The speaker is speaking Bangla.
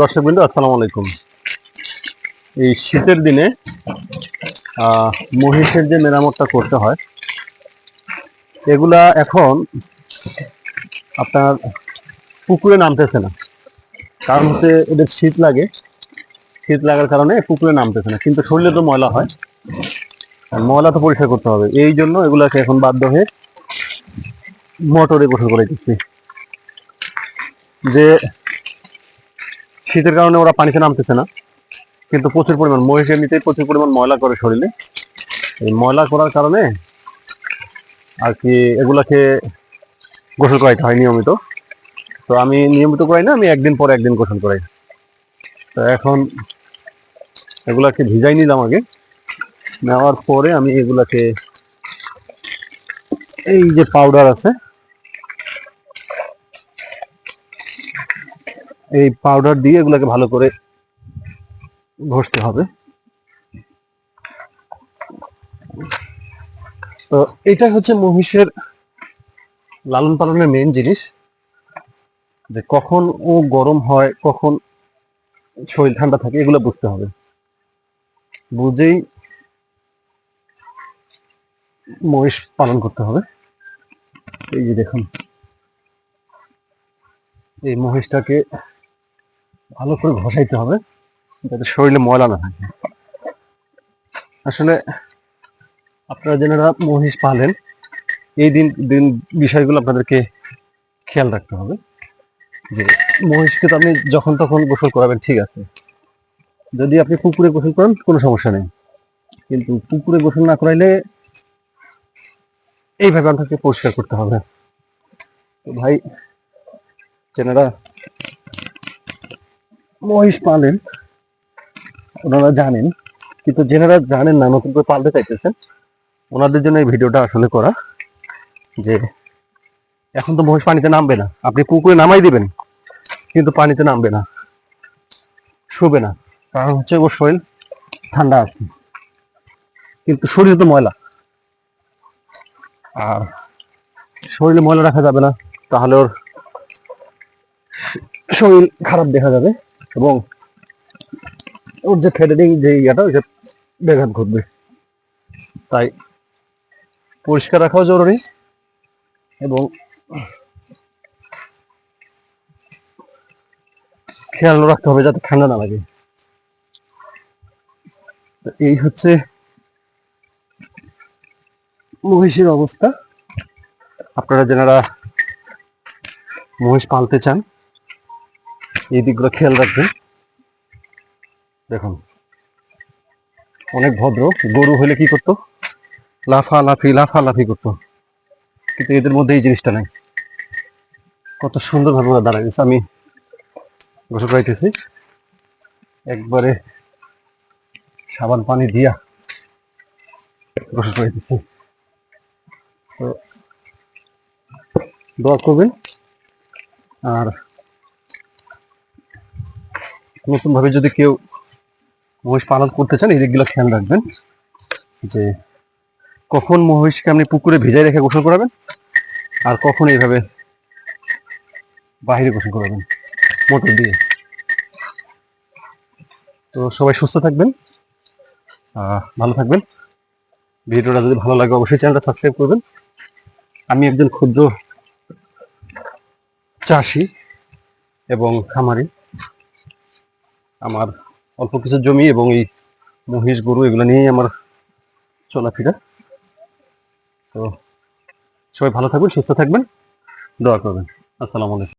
দর্শক বিন্দু, আসসালামু আলাইকুম। এই শীতের দিনে মহিষের যে মেরামতটা করতে হয়, এগুলা এখন আপনার পুকুরে নামতেছে না। কারণ হচ্ছে এদের শীত লাগে। শীত লাগার কারণে পুকুরে নামতেছে না। কিন্তু শরীরে তো ময়লা হয়। ময়লা তো পরিষ্কার করতে হবে। এই জন্য এগুলাকে এখন বাধ্য হয়ে মোটরে গোসল করে দিচ্ছি যে শীতের কারণে ওরা পানিতে নামতেছে না। কিন্তু প্রচুর পরিমাণ মহিষের নিতেই প্রচুর পরিমাণ ময়লা করে শরীরে। এই ময়লা করার কারণে আর কি এগুলাকে গোসল করাইতে হয় নিয়মিত। তো আমি নিয়মিত করাই না, আমি একদিন পরে একদিন গোসল করাই। তো এখন এগুলাকে ভিজাই নিলাম আগে। নেওয়ার পরে আমি এগুলাকে এই যে পাউডার আছে এই পাউডার দিয়ে এগুলোকে ভালো করে ঘষতে হবে। তো এটা হচ্ছে মহিষের লালন পালনের মেন জিনিস, যে কখন ও গরম হয়, কখন শরীর ঠান্ডা থাকে, এগুলো বুঝতে হবে। বুঝেই মহিষ পালন করতে হবে। এই যে দেখুন, এই মহিষটাকে ভালো করে ঘষাইতে হবে, যাতে শরীরে ময়লা না থাকে। আসলে আপনারা যারা মহিষ পালেন, এই দিন দিন বিষয়গুলো আপনাদেরকে খেয়াল রাখতে হবে যে মহিষকে তো আপনি যখন তখন গোসল করাবেন, ঠিক আছে। যদি আপনি পুকুরে গোসল করেন, কোনো সমস্যা নেই। কিন্তু পুকুরে গোসল না করাইলে এইভাবে আপনাকে পরিষ্কার করতে হবে। তো ভাই যেনারা মহিষ পালেন, ওনারা জানেন, কিন্তু যেনারা জানেন না, নতুন করে পালতে চাইতেছেন, ওনাদের জন্য এই ভিডিওটা আসলে করা যে এখন তো মহিষ পানিতে নামবে না। আপনি পুকুরে নামাই দিবেন, কিন্তু পানিতে নামবে না, শুবে না, কারণ হচ্ছে ওর শরীর ঠান্ডা আছে। কিন্তু শরীর তো ময়লা। আর শরীরে ময়লা রাখা যাবে না, তাহলে ওর শরীর খারাপ দেখা যাবে। এবং ওর যে ফেডারিং যে ইয়েটা, ওইটা ব্যাঘাত ঘটবে। তাই পরিষ্কার রাখাও জরুরি এবং খেয়াল রাখতে হবে যাতে ঠান্ডা না লাগে। এই হচ্ছে মহিষের অবস্থা। আপনারা যারা মহিষ পালতে চান এই দিকগুলো খেয়াল রাখবেন। দেখুন, অনেক ভদ্র, গরু হলে কি করতো? লাফা লাফি লাফা লাফি করতো। কিন্তু এদের মধ্যে এই জিনিসটা নাই। কত সুন্দরভাবে ওরা দাঁড়ায়। গেছে আমি গোসল করাইতেছি। একবারে সাবান পানি দিয়া গোসল করাইতেছি। তো দোয়া করবেন। আর নতুন ভাবে যদি কেউ মহিষ পালন করতে চান, এই দিকগুলো খেয়াল রাখবেন যে কখন মহিষকে আপনি পুকুরে ভিজাই রেখে গোসল করাবেন আর কখন এইভাবে বাইরে গোসল করাবেন, মোটর দিয়ে। তো সবাই সুস্থ থাকবেন ভালো থাকবেন। ভিডিওটা যদি ভালো লাগে, অবশ্যই চ্যানেলটা সাবস্ক্রাইব করবেন। আমি একজন ক্ষুদ্র চাষি এবং খামারি। আমার অল্প কিছু জমি এবং এই মহিষ, গরু এগুলো নিয়েই আমার চলাফেরা। তো সবাই ভালো থাকবেন সুস্থ থাকবেন, দোয়া করবেন। আসসালামু আলাইকুম।